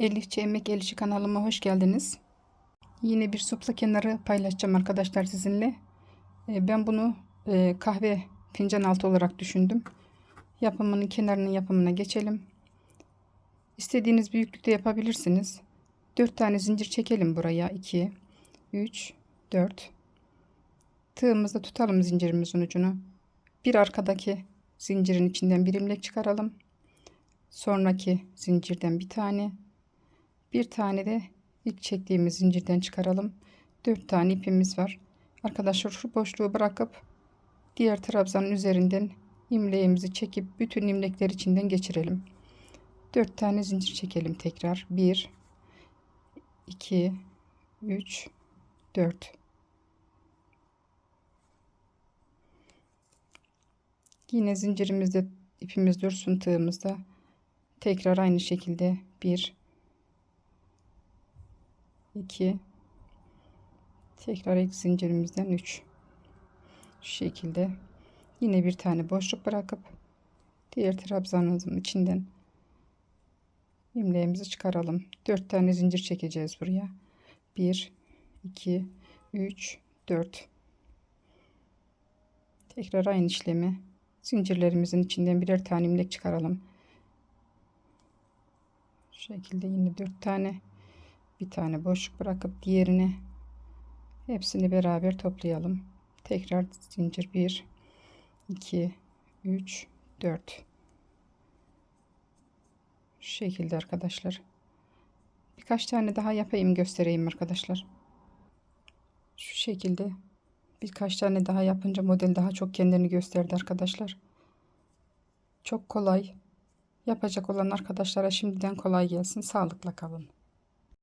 Elifçi Emek El İşi kanalıma hoş geldiniz. Yine bir supla kenarı paylaşacağım arkadaşlar sizinle. E, Ben bunu e, kahve fincan altı olarak düşündüm. Yapımının kenarının yapımına geçelim. İstediğiniz büyüklükte yapabilirsiniz. 4 tane zincir çekelim buraya. 2, 3, 4. Tığımızda tutalım zincirimizin ucunu. Bir arkadaki zincirin içinden bir ilmek çıkaralım. Sonraki zincirden bir tane. Bir tane de ilk çektiğimiz zincirden çıkaralım. 4 tane ipimiz var. Arkadaşlar şu boşluğu bırakıp diğer trabzanın üzerinden imleğimizi çekip bütün imlekler içinden geçirelim. 4 tane zincir çekelim tekrar. 1 2 3 4 Yine zincirimizde ipimiz dursun tığımızda. Tekrar aynı şekilde 1 2 tekrar ilk zincirimizden 3 şu şekilde yine bir tane boşluk bırakıp diğer trabzanımızın içinden ilmeğimizi çıkaralım. 4 tane zincir çekeceğiz buraya. 1 2 3 4 tekrar aynı işlemi zincirlerimizin içinden birer tane ilmek çıkaralım. Şu şekilde yine 4 tane bir tane boşluk bırakıp diğerini hepsini beraber toplayalım. Tekrar zincir 1 2 3 4 şu şekilde arkadaşlar. Birkaç tane daha yapayım göstereyim arkadaşlar. Şu şekilde birkaç tane daha yapınca model daha çok kendini gösterdi arkadaşlar. Çok kolay. Yapacak olan arkadaşlara şimdiden kolay gelsin. Sağlıkla kalın.